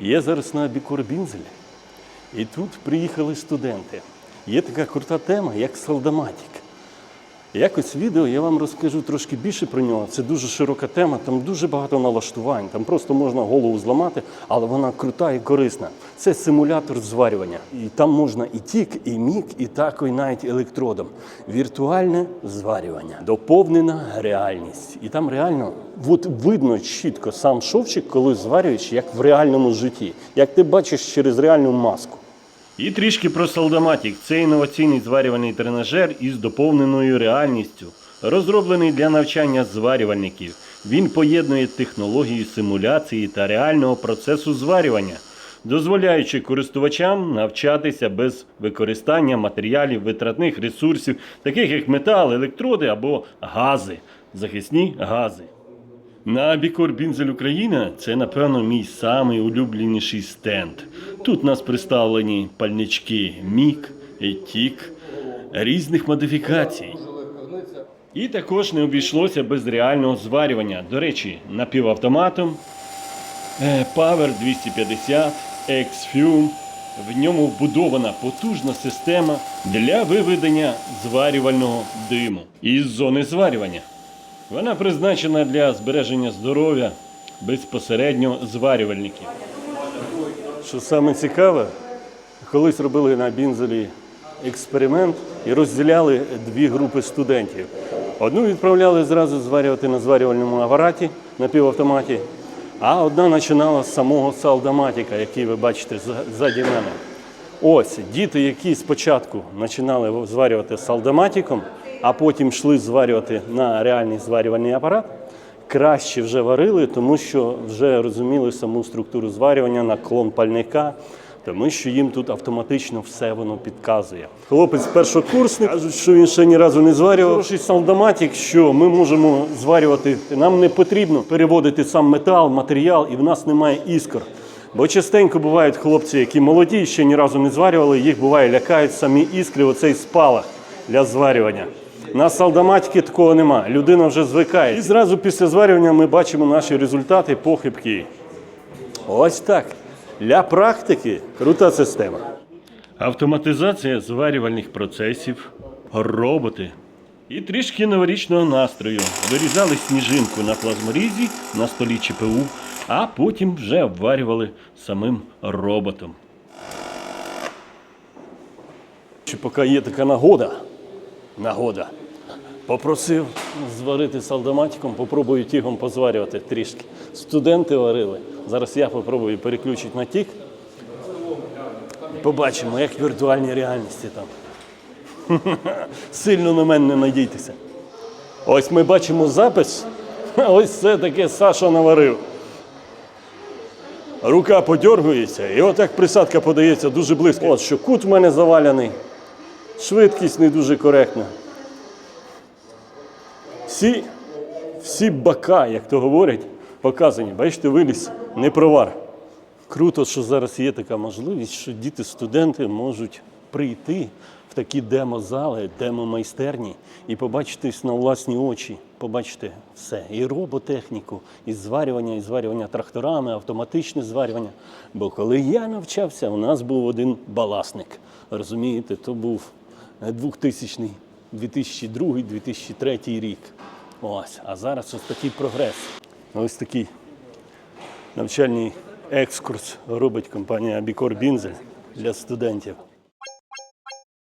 Я зараз на Бікор-Бінзелі, і тут приїхали студенти. Є така крута тема, як салдаматік. Якось відео я вам розкажу трошки більше про нього. Це дуже широка тема, там дуже багато налаштувань, там просто можна голову зламати, але вона крута і корисна. Це симулятор зварювання. І там можна і тік, і мік, і тако, і навіть електродом. Віртуальне зварювання, доповнена реальність. І там реально от видно чітко сам шовчик, коли зварюєш, як в реальному житті, як ти бачиш через реальну маску. І трішки про Салдаматік. Це інноваційний зварювальний тренажер із доповненою реальністю, розроблений для навчання зварювальників. Він поєднує технології симуляції та реального процесу зварювання, дозволяючи користувачам навчатися без використання матеріалів витратних ресурсів, таких як метал, електроди або гази, захисні гази. На Бікор Бінзель Україна це, напевно, мій самий улюбленіший стенд. Тут нас представлені пальнички Мік, Етік, різних модифікацій. І також не обійшлося без реального зварювання. До речі, напівавтоматом е, Power 250, X-Fume. В ньому вбудована потужна система для виведення зварювального диму із зони зварювання. Вона призначена для збереження здоров'я безпосередньо зварювальників. Що саме цікаве, колись робили на бінзелі експеримент і розділяли дві групи студентів. Одну відправляли зразу зварювати на зварювальному апараті на півавтоматі, а одна починала з самого салдаматіка, який ви бачите за- ззаді мене. Ось діти, які спочатку починали зварювати салдаматиком, а потім йшли зварювати на реальний зварювальний апарат, краще вже варили, тому що вже розуміли саму структуру зварювання, наклон пальника, тому що їм тут автоматично все воно підказує. Хлопець першокурсник кажуть, що він ще ні разу не зварював. Хороший салдаматик, що ми можемо зварювати. Нам не потрібно переводити сам метал, матеріал, і в нас немає іскор. Бо частенько бувають хлопці, які молоді, ще ні разу не зварювали, їх буває лякають самі іскри, оцей спалах для зварювання. На салдаматики такого нема. Людина вже звикає. І зразу після зварювання ми бачимо наші результати, похибки. Ось так. Для практики крута система. Автоматизація зварювальних процесів, роботи і трішки новорічного настрою. Вирізали сніжинку на плазморізі на столі ЧПУ, а потім вже обварювали самим роботом. Чи поки є така нагода, нагода, попросив зварити салдаматиком, попробую тігом позварювати трішки. Студенти варили. Зараз я попробую переключити на тік. Побачимо, як в віртуальній реальності там. Сильно на мене не надійтеся. Ось ми бачимо запис. Ось це таке Саша наварив. Рука подергується, і от як присадка подається дуже близько. От що кут в мене заваляний, швидкість не дуже коректна. Всі, всі бока, як то говорять, показані. Бачите, виліз, не провар. Круто, що зараз є така можливість, що діти, студенти можуть прийти в такі демо-зали, демо-майстерні і побачитись на власні очі, побачити все. І роботехніку, і зварювання, і зварювання тракторами, автоматичне зварювання. Бо коли я навчався, у нас був один баласник. Розумієте, то був 2000 2002-2003 рік. Ось, а зараз ось такий прогрес. Ось такий навчальний екскурс робить компанія Бікор Бінзель для студентів.